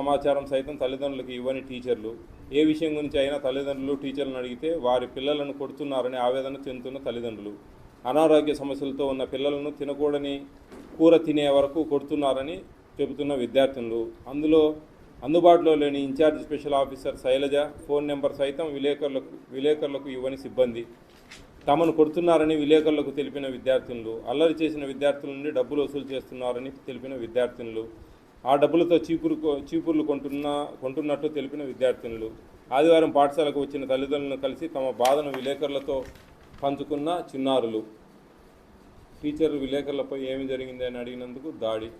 సమాచారం సైతం తల్లిదండ్రులకు ఇవ్వని టీచర్లు. ఏ విషయం గురించి అయినా తల్లిదండ్రులు టీచర్లను అడిగితే వారి పిల్లలను కొడుతున్నారని ఆవేదన చెందుతున్న తల్లిదండ్రులు. అనారోగ్య సమస్యలతో ఉన్న పిల్లలను తినకూడని కూర తినే వరకు కొడుతున్నారని చెబుతున్న విద్యార్థులు. అందులో అందుబాటులో లేని incharge special officer Shailaja phone number సైతం విలేకరులకు విలేకరులకు ఇవ్వని సిబ్బంది. తమను కొడుతున్నారని విలేకరులకు తెలిపిన విద్యార్థులు. అల్లరి చేసిన విద్యార్థుల నుండి డబ్బులు వసూలు చేస్తున్నారని తెలిపిన విద్యార్థులు. ఆ డబ్బులతో చీపురు చీపుర్లు కొంటున్న కొంటున్నట్టు తెలిపిన విద్యార్థినులు ఆదివారం పాఠశాలకు వచ్చిన తల్లిదండ్రులను కలిసి తమ బాధను విలేకరులతో పంచుకున్న చిన్నారులు. టీచర్ విలేకరులపై ఏమి జరిగింది అని అడిగినందుకు దాడి.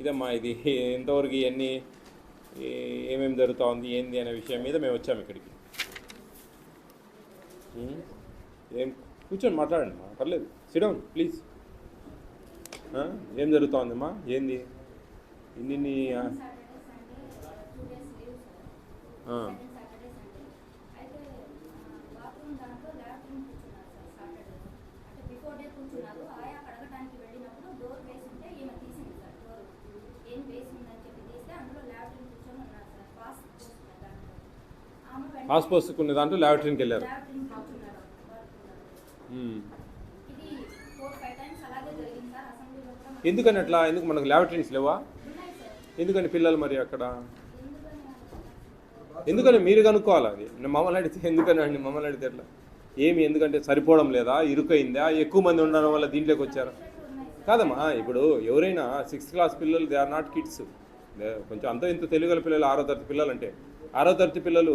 ఇదమ్మా ఇది ఎంతవరకు ఇవన్నీ ఏమేమి జరుగుతూ ఉంది ఏంది అనే విషయం మీద మేము వచ్చాము ఇక్కడికి. ఏం కూర్చొని మాట్లాడండి మా పర్లేదు సిడౌన్ ప్లీజ్ ఏం జరుగుతుందమ్మా ఏంది? ఇన్ని పాస్ దాంట్లో. పోసుకునే ల్యాబరేటరీకి వెళ్ళారు. ఎందుకని అట్లా? ఎందుకు మనకు ల్యాబరేటరీస్ లేవా? ఎందుకని పిల్లలు మరి అక్కడ? ఎందుకని మీరు కనుక్కోవాలి అది? నేను మమ్మల్ని అడిగితే ఎందుకని అండి? మమ్మల్ని అడిగితే ఎట్లా? ఏమి? ఎందుకంటే సరిపోవడం లేదా? ఇరుకైందా? ఎక్కువ మంది ఉండడం వల్ల దీంట్లోకి వచ్చారా? కాదమ్మా ఇప్పుడు ఎవరైనా సిక్స్త్ క్లాస్ పిల్లలు దే ఆర్ నాట్ కిడ్స్ కొంచెం అంత ఇంత తెలుగుల పిల్లలు ఆరో తరగతి పిల్లలు అంటే ఆరో తరగతి పిల్లలు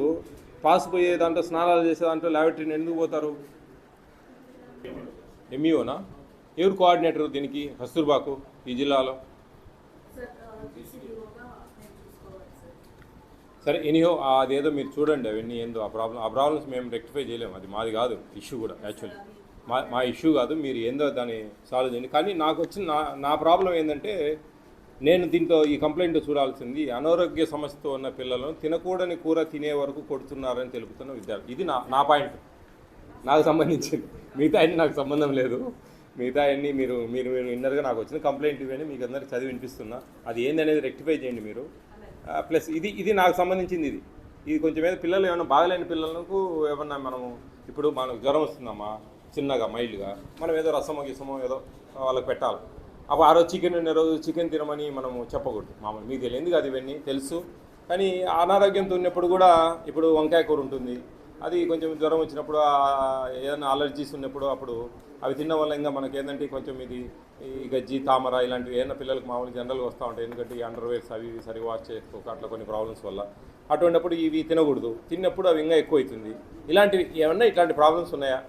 పాస్ పోయే దాంట్లో స్నానాలు చేసే దాంట్లో ల్యాబొరేటరీని ఎందుకు పోతారు? ఎంఈఓనా ఎవరు కోఆర్డినేటర్ దీనికి? కస్తూర్బాకు ఈ జిల్లాలో? సరే ఎనీహో అదేదో మీరు చూడండి అవన్నీ ఏందో ఆ ప్రాబ్లం ఆ ప్రాబ్లమ్స్ మేము రెక్టిఫై చేయలేము. అది మాది కాదు ఇష్యూ కూడా యాక్చువల్లీ మా మా ఇష్యూ కాదు మీరు ఏందో దాన్ని సాల్వ్ చేయండి. కానీ నాకు వచ్చిన నా నా ప్రాబ్లం ఏంటంటే నేను దీంట్లో ఈ కంప్లైంట్ చూడాల్సింది అనారోగ్య సమస్యతో ఉన్న పిల్లలను తినకూడని కూర తినే వరకు కొడుతున్నారని తెలుపుతున్న విద్యార్థి. ఇది నా నా పాయింట్ నాకు సంబంధించింది. మిగతా అన్ని నాకు సంబంధం లేదు. మిగతా అన్నీ మీరు మీరు మీరు విన్నర్గా నాకు వచ్చిన కంప్లైంట్ ఇవన్నీ మీకు అందరికి చదివి వినిపిస్తున్నా. అది ఏందనేది రెక్టిఫై చేయండి మీరు. ప్లస్ ఇది ఇది నాకు సంబంధించింది ఇది. ఇది కొంచెం ఏదో పిల్లలు ఏమైనా బాగలేని పిల్లలకు ఏమన్నా మనము ఇప్పుడు మనకు జ్వరం వస్తుందమ్మా చిన్నగా మైల్డ్గా మనం ఏదో రసమో గిసమో ఏదో వాళ్ళకి పెట్టాలి. అప్పుడు ఆ రోజు చికెన్ ఉన్న రోజు చికెన్ తినమని మనము చెప్పకూడదు. మామూలు మీకు తెలియదు కదా ఇవన్నీ తెలుసు. కానీ అనారోగ్యంతో ఉన్నప్పుడు కూడా ఇప్పుడు వంకాయ కూర ఉంటుంది. అది కొంచెం జ్వరం వచ్చినప్పుడు ఏదైనా అలర్జీస్ ఉన్నప్పుడు అప్పుడు అవి తినడం వల్ల ఇంకా మనకి ఏంటంటే కొంచెం ఇది ఈ గజ్జి తామర ఇలాంటివి ఏదైనా పిల్లలకు మామూలు జనరల్గా వస్తూ ఉంటాయి. ఎందుకంటే ఈ అండర్వేర్స్ అవి ఇవి సరిగా వాష్ చేసుకోక అట్లా కొన్ని ప్రాబ్లమ్స్ వల్ల. అటువంటిప్పుడు ఇవి తినకూడదు. తిన్నప్పుడు అవి ఇంకా ఎక్కువ అవుతుంది ఇలాంటివి ఏమన్నా ఇట్లాంటి ప్రాబ్లమ్స్ ఉన్నాయా?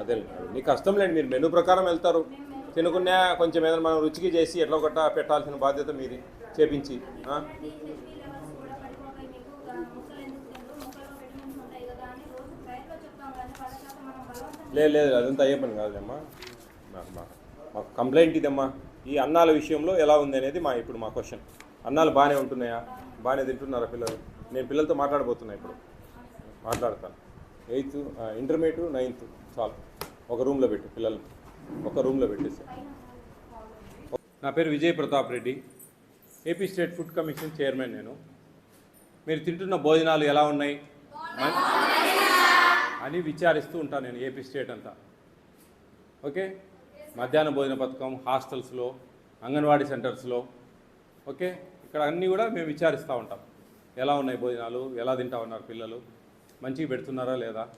అదే నీ కష్టం లేండి. మీరు మెనూ ప్రకారం వెళ్తారు. తినుకున్నా కొంచెం ఏదైనా మనం రుచికి చేసి ఎట్లా ఒకట పెట్టాల్సిన బాధ్యత మీది చేపించి లేదు లేదు అదంతా అయ్యే పని కాదులేమ్మా మా- మా- మాకు కంప్లైంట్ ఇదమ్మా. ఈ అన్నాల విషయంలో ఎలా ఉంది అనేది మా ఇప్పుడు మా క్వశ్చన్ అన్నాలు బాగానే ఉంటున్నాయా? బాగానే తింటున్నారా పిల్లలు? నేను పిల్లలతో మాట్లాడబోతున్నా ఇప్పుడు. మాట్లాడతాను. ఎయిత్ ఇంటర్మీడియట్ నైన్త్ చాలు ఒక రూమ్లో పెట్టు పిల్లలు ఒక రూమ్లో పెట్టేశారు. నా పేరు Vijay Pratap Reddy. AP state food commission chairman నేను. మీరు తింటున్న భోజనాలు ఎలా ఉన్నాయి? అని విచారిస్తూ ఉంటాను నేను ఏపీ స్టేట్ అంతా. ఓకే? మధ్యాహ్న భోజన పథకం హాస్టల్స్లో అంగన్వాడీ సెంటర్స్లో. ఓకే? ఇక్కడ అన్నీ కూడా మేము విచారిస్తూ ఉంటాం. ఎలా ఉన్నాయి భోజనాలు? ఎలా తింటా ఉన్నారు పిల్లలు? మంచిగా పెడుతున్నారా లేదా?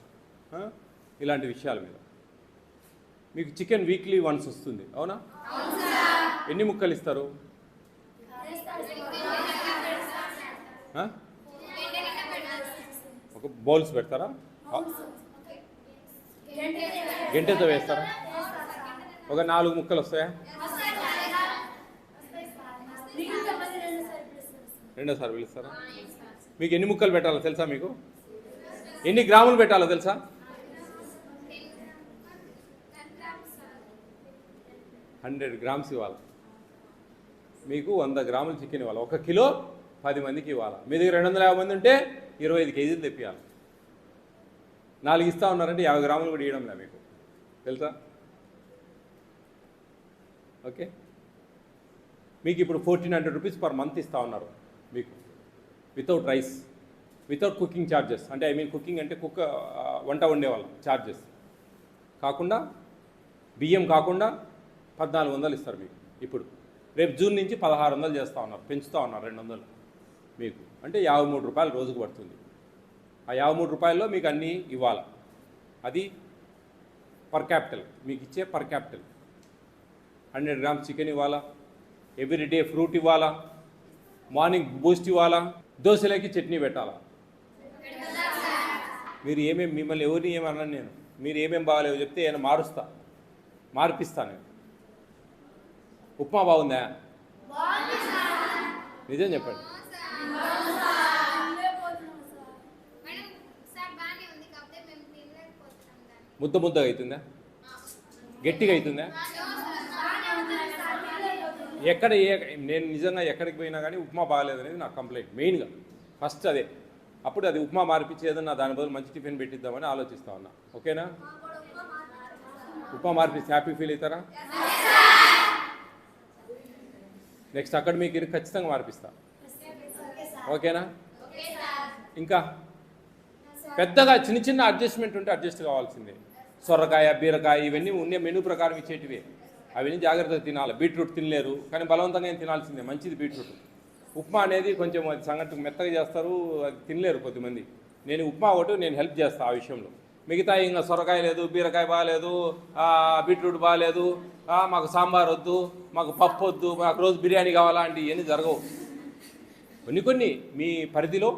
ఇలాంటి విషయాల మీద. మీకు చికెన్ వీక్లీ వన్స్ వస్తుంది. అవునా? ఎన్ని ముక్కలు ఇస్తారు? ఒక బౌల్స్ పెడతారా? గంటతో వేస్తారా? ఒక నాలుగు ముక్కలు వస్తాయా? రెండోసారి పిలుస్తారా? మీకు ఎన్ని ముక్కలు పెట్టాలో తెలుసా మీకు? ఎన్ని గ్రాములు పెట్టాలో తెలుసా? హండ్రెడ్ గ్రామ్స్ ఇవ్వాలి. మీకు వంద గ్రాములు చికెన్ ఇవ్వాలి. ఒక కిలో పది మందికి ఇవ్వాలి. మీ దగ్గర రెండు వందల యాభై మంది ఉంటే ఇరవై ఐదు కేజీలు తెప్పియాలి. నాలుగు ఇస్తా ఉన్నారంటే యాభై గ్రాములు కూడా ఇవ్వడం లే మీకు. తెలుసా? ఓకే? మీకు ఇప్పుడు fourteen hundred rupees per month ఇస్తా ఉన్నారు మీకు. Without rice. Without cooking charges అంటే ఐ మీన్ కుకింగ్ అంటే కుక్క వంట వండేవాళ్ళం ఛార్జెస్ కాకుండా బియ్యం కాకుండా పద్నాలుగు వందలు ఇస్తారు మీకు. ఇప్పుడు రేపు జూన్ నుంచి పదహారు వందలు చేస్తూ ఉన్నారు పెంచుతూ ఉన్నారు రెండు వందలు మీకు. అంటే యాభై మూడు రూపాయలు రోజుకు పడుతుంది. ఆ యాభై మూడు రూపాయల్లో మీకు అన్నీ ఇవ్వాలి? అది పర్ క్యాపిటల్ మీకు ఇచ్చే per capital hundred grams chicken ఇవ్వాలా? ఎవ్రీ డే ఫ్రూట్ ఇవ్వాలా? మార్నింగ్ బూస్ట్ ఇవ్వాలా? దోశలకి చట్నీ పెట్టాలా? మీరు ఏమేమి మిమ్మల్ని ఎవరిని ఏమన్నాను నేను? మీరు ఏమేమి బాగాలేవో చెప్తే నేను మారుస్తా మార్పిస్తాను నేను. ఉప్మా బాగుందా? నిజం చెప్పండి. ముద్ద ముద్దగా అవుతుందా? గట్టిగా అవుతుందా? ఎక్కడ ఏ నేను నిజంగా ఎక్కడికి పోయినా కానీ ఉప్మా బాగాలేదు అనేది నా కంప్లైంట్ మెయిన్గా. ఫస్ట్ అదే. అప్పుడు అది ఉప్మా మార్పిచ్చి ఏదన్నా దాని బదులు మంచి టిఫిన్ పెట్టిద్దామని ఆలోచిస్తా ఉన్నా. ఓకేనా? ఉప్మా మార్పిస్తే హ్యాపీ ఫీల్ అవుతారా? నెక్స్ట్ అక్కడ మీకు ఇరు ఖచ్చితంగా మార్పిస్తా. ఓకేనా? ఇంకా పెద్దగా చిన్న చిన్న అడ్జస్ట్మెంట్ ఉంటే అడ్జస్ట్ కావాల్సిందే. సొరకాయ బీరకాయ ఇవన్నీ ఉండే మెనూ ప్రకారం ఇచ్చేటివే. అవన్నీ జాగ్రత్తగా తినాలి. బీట్రూట్ తినలేరు. కానీ బలవంతంగా ఏం తినాల్సిందే. మంచిది బీట్రూట్. ఉప్మా అనేది కొంచెం సంగతి మెత్తగా చేస్తారు. అది తినలేరు కొద్దిమంది. నేను ఉప్మా ఒకటి నేను హెల్ప్ చేస్తాను ఆ విషయంలో. మిగతా ఇంకా సొరకాయ లేదు బీరకాయ బాగాలేదు బీట్రూట్ బాగాలేదు మాకు సాంబార్ వద్దు మాకు పప్పు వద్దు మాకు రోజు బిర్యానీ కావాలా అంటే ఇవన్నీ జరగవు. కొన్ని కొన్ని మీ పరిధిలో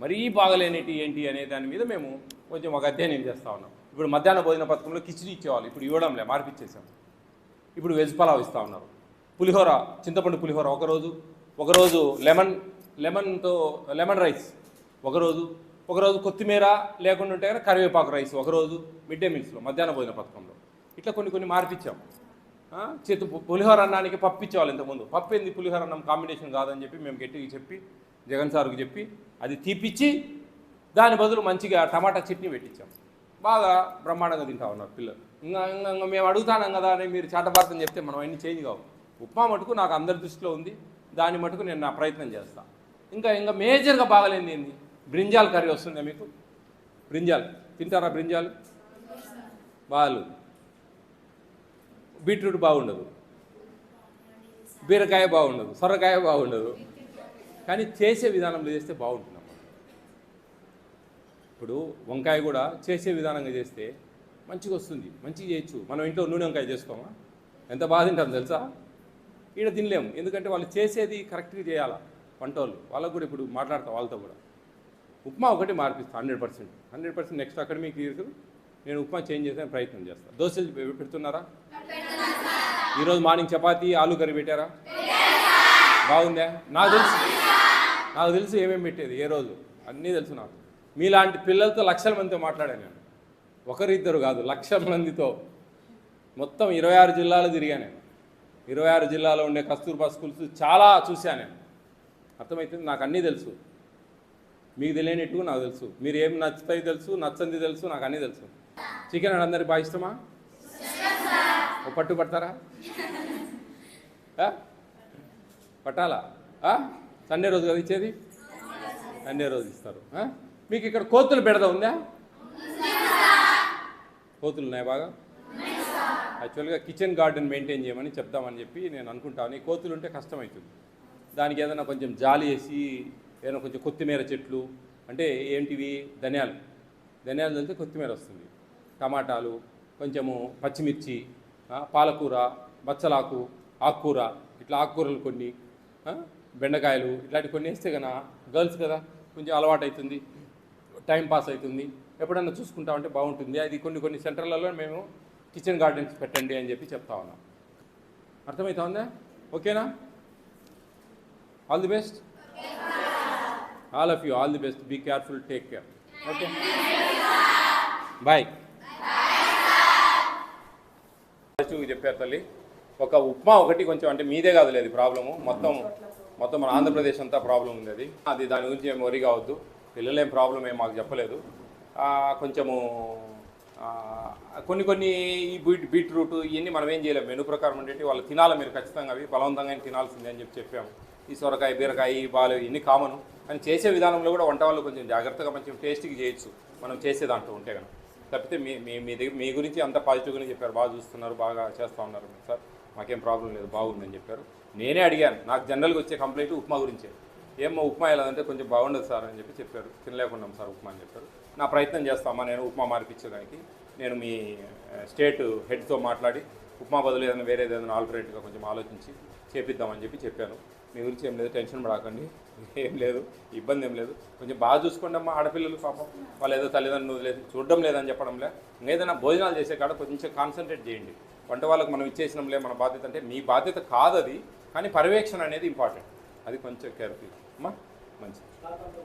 మరీ బాగలేనిటి ఏంటి అనే దాని మీద మేము కొంచెం ఒక అధ్యయనం చేస్తూ ఉన్నాం. ఇప్పుడు మధ్యాహ్న భోజన పథకంలో కిచిడి ఇచ్చేవాళ్ళు ఇప్పుడు ఇవ్వడంలే మార్పిచ్చేసాం ఇప్పుడు వెజ్ పలావ్ ఇస్తూ ఉన్నారు. పులిహోర చింతపండు పులిహోర ఒకరోజు ఒకరోజు లెమన్ లెమన్తో లెమన్ రైస్ ఒకరోజు ఒకరోజు కొత్తిమీర లేకుండా ఉంటే కనుక కరివేపాకు రైస్ ఒకరోజు మిడ్ డే మీల్స్లో మధ్యాహ్న భోజన పథకంలో. ఇట్లా కొన్ని కొన్ని మార్పిచ్చాం. చేతి చేతు పులిహోర అన్నానికి పప్పు ఇచ్చేవాళ్ళు ఇంతకుముందు. పప్పు ఏంది పులిహోర అన్నం కాంబినేషన్ కాదని చెప్పి మేము గట్టిగా చెప్పి జగన్ సార్కి చెప్పి అది తీపిచ్చి దాని బదులు మంచిగా టమాటా చట్నీ పెట్టించాం బాగా బ్రహ్మాండంగా తింటా ఉన్నారు పిల్లలు. ఇంకా ఇంకా ఇంకా మేము అడుగుతానం కదా అని మీరు చాటపార్థం చెప్తే మనం అన్ని చేంజ్ కావు. ఉప్మా మటుకు నాకు అందరి దృష్టిలో ఉంది. దాని మటుకు నేను నా ప్రయత్నం చేస్తాను ఇంకా ఇంకా మేజర్గా బాగలేనిది ఏంది? బ్రింజాల్ కర్రీ వస్తుందా మీకు? బ్రింజాల్. తింటారా బ్రింజాల్? బాలు బీట్రూట్ బాగుండదు. బీరకాయ బాగుండదు. సొరకాయ బాగుండదు. కానీ చేసే విధానంలో చేస్తే బాగుంటుంది ఇప్పుడు వంకాయ కూడా చేసే విధానంగా చేస్తే మంచిగా వస్తుంది. మంచిగా చేయొచ్చు. మనం ఇంట్లో నూనె వంకాయ చేసుకోమా? ఎంత బాగా తింటాం తెలుసా? ఈడ తినలేము. ఎందుకంటే వాళ్ళు చేసేది కరెక్ట్గా చేయాలా? వంటోళ్ళు. వాళ్ళకు కూడా ఇప్పుడు మాట్లాడతాం వాళ్ళతో కూడా. ఉప్మా ఒకటి మార్పిస్తాను hundred percent. Hundred percent next academic ఇయర్కి నేను ఉప్మా చేంజ్ చేసే ప్రయత్నం చేస్తాను దోశలు పెడుతున్నారా? ఈరోజు మార్నింగ్ చపాతీ ఆలు కర్రీ పెట్టారా? బాగుందా? నాకు తెలుసు. నాకు తెలుసు ఏమేమి పెట్టేది ఏ రోజు. అన్నీ తెలుసు నాకు. మీలాంటి పిల్లలతో లక్షల మందితో మాట్లాడాను నేను. ఒకరిద్దరు కాదు లక్షల మందితో. మొత్తం ఇరవై ఆరు జిల్లాలు తిరిగా నేను. ఇరవై ఆరు జిల్లాలో ఉండే కస్తూర్బా స్కూల్స్ చాలా చూశాను నేను. అర్థమవుతుంది నాకు అన్నీ తెలుసు. మీకు తెలియనట్టు నాకు తెలుసు. మీరు ఏం నచ్చుతాయి తెలుసు నచ్చంది తెలుసు నాకు అన్నీ తెలుసు. చికెన్ అంటే అందరికి బాగా ఇష్టమా? ఓ పట్టు పడతారా? పట్టాలా? సండే రోజు కదా ఇచ్చేది? సండే రోజు ఇస్తారు. మీకు ఇక్కడ కోతులు బెడద ఉందా? కోతులు ఉన్నాయి బాగా? యాక్చువల్గా కిచెన్ గార్డెన్ మెయింటైన్ చేయమని చెప్దామని చెప్పి నేను అనుకుంటాను కోతులు ఉంటే కష్టమవుతుంది. దానికి ఏదైనా కొంచెం జాలి వేసి ఏదైనా కొంచెం కొత్తిమీర చెట్లు అంటే ఏంటివి? ధనియాలు. ధనియాలు చల్లితే కొత్తిమీర వస్తుంది. టమాటాలు కొంచెము పచ్చిమిర్చి పాలకూర బచ్చలాకు ఆకుకూర ఇట్లా ఆకుకూరలు కొన్ని బెండకాయలు ఇట్లాంటి కొన్ని వేస్తే కదా గర్ల్స్ కదా కొంచెం అలవాటు అవుతుంది టైం పాస్ అవుతుంది. ఎప్పుడన్నా చూసుకుంటామంటే బాగుంటుంది. అది కొన్ని కొన్ని సెంటర్లలో మేము కిచెన్ గార్డెన్స్ పెట్టండి అని చెప్పి చెప్తా ఉన్నాం. అర్థమవుతా ఉందా? ఓకేనా? All the best. All of you all the best be careful take care okay bye చెప్పారు తల్లి. ఒక ఉప్మా ఒకటి కొంచెం అంటే మీదే కాదు లేదు ప్రాబ్లము. మొత్తం మొత్తం మన ఆంధ్రప్రదేశ్ అంతా ప్రాబ్లం ఉంది అది అది దాని గురించి ఏం వరి కావద్దు. పిల్లలు ఏం ప్రాబ్లం ఏం మాకు చెప్పలేదు. కొంచెము కొన్ని కొన్ని ఈ బీట్ బీట్రూట్ ఇవన్నీ మనం ఏం చేయలేము మెను ప్రకారం అంటే వాళ్ళు తినాలి మీరు ఖచ్చితంగా అవి. బలవంతంగా తినాల్సిందే అని చెప్పి చెప్పాము. ఈ సొరకాయ బీరకాయ ఈ బాలు ఇవన్నీ కామన్. కానీ చేసే విధానంలో కూడా వంట వాళ్ళు కొంచెం జాగ్రత్తగా కొంచెం టేస్ట్కి చేయొచ్చు. మనం చేసే దాంట్లో ఉంటే కనుక తప్పితే మీ మీ మీ దగ్గర మీ గురించి అంత పాజిటివ్గానే చెప్పారు. బాగా చూస్తున్నారు బాగా చేస్తూ ఉన్నారు. సార్ మాకేం ప్రాబ్లం లేదు బాగుందని చెప్పారు. నేనే అడిగాను. నాకు జనరల్గా వచ్చే కంప్లైంట్ ఉప్మా గురించే. ఏమో ఉప్మా ఎలా అంటే కొంచెం బాగుండదు సార్ అని చెప్పి చెప్పారు. తినలేకున్నాం సార్ ఉప్మా అని చెప్పారు. నా ప్రయత్నం చేస్తామా నేను ఉప్మా మార్పించడానికి నేను మీ స్టేట్ హెడ్తో మాట్లాడి ఉప్మా బదులు ఏదైనా వేరే ఏదైనా ఆల్టర్నేట్గా కొంచెం ఆలోచించి చేపిద్దామని చెప్పి చెప్పాను. మీ గురించి ఏం లేదు టెన్షన్ పడకండి. ఏం లేదు ఇబ్బంది ఏం లేదు. కొంచెం బాగా చూసుకోండి అమ్మా ఆడపిల్లలు పాపం. వాళ్ళు ఏదో తల్లిదండ్రులు లేదు చూడడం లేదని చెప్పడంలే. ఏదైనా భోజనాలు చేసే కాడ కొంచెం కాన్సన్ట్రేట్ చేయండి. వంట వాళ్ళకి మనం ఇచ్చేసినాంలే మన బాధ్యత అంటే మీ బాధ్యత కాదు అది కానీ పర్యవేక్షణ అనేది ఇంపార్టెంట్ అది కొంచెం కేర్ఫుల్ అమ్మా మంచిది.